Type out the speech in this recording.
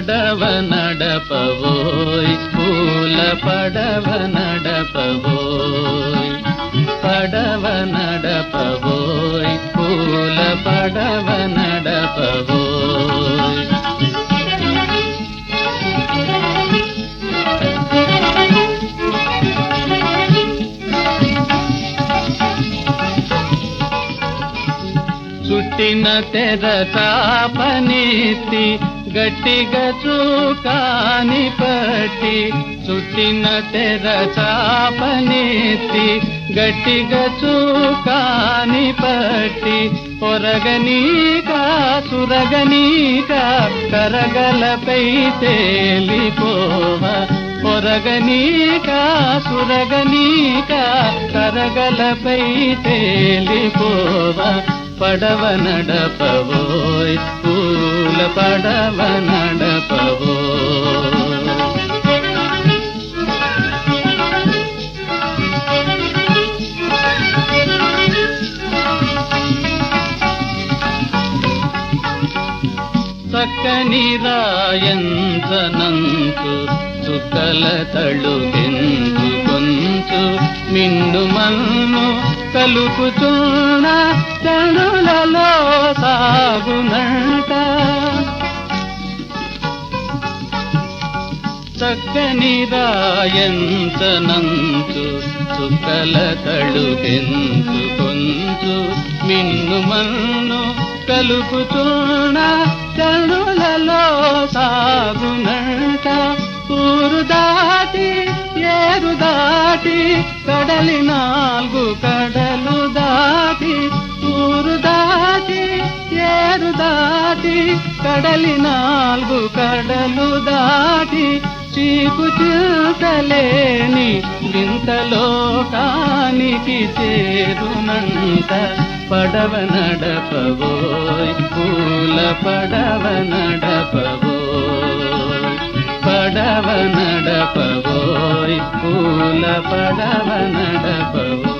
పడవ నడపవోయ్ పూల పడవ నడపవోయ్. పడవ నడపవోయ్ పూల పడవ నడపవోయ్. చుట్టిన తెర చాపనెత్తి గట్టిగా చూకాని పట్టి చుట్టిన తెర చాపనెత్తి గట్టిగా చూకాని పట్టి పొరగనీక సురగనీక కరగలపై తేలిపోవ. పొరగనీక సురగనీక కరగలపై తేలిపోవ. పడవ నడపవోయ్ పూల పడవ నడపవో. చక్కని రాయంచనంతు చుక్కల తళుగెంతు కొంచు మిండు మన్ను కలుపుచున్న చనులలో సాగునంట. చక్కని రాయంచనంతు చుక్కల తళుగెంతు కొంచు మిన్ను మన్ను కలుపుచున్న చనులలో సాగున దాటి కడలి నాలుగు కడలు దాటి ఊరు దాటి ఏరు దాటి కడలి నాలుగు కడలు దాటి చీపు చూసలేని వింతలో కానికి చేరునంత పడవ నడపవోయ్ పూల పడవ నడపవోయ్ పడవ నడపవోయ్ పూల పడవ నడపవు.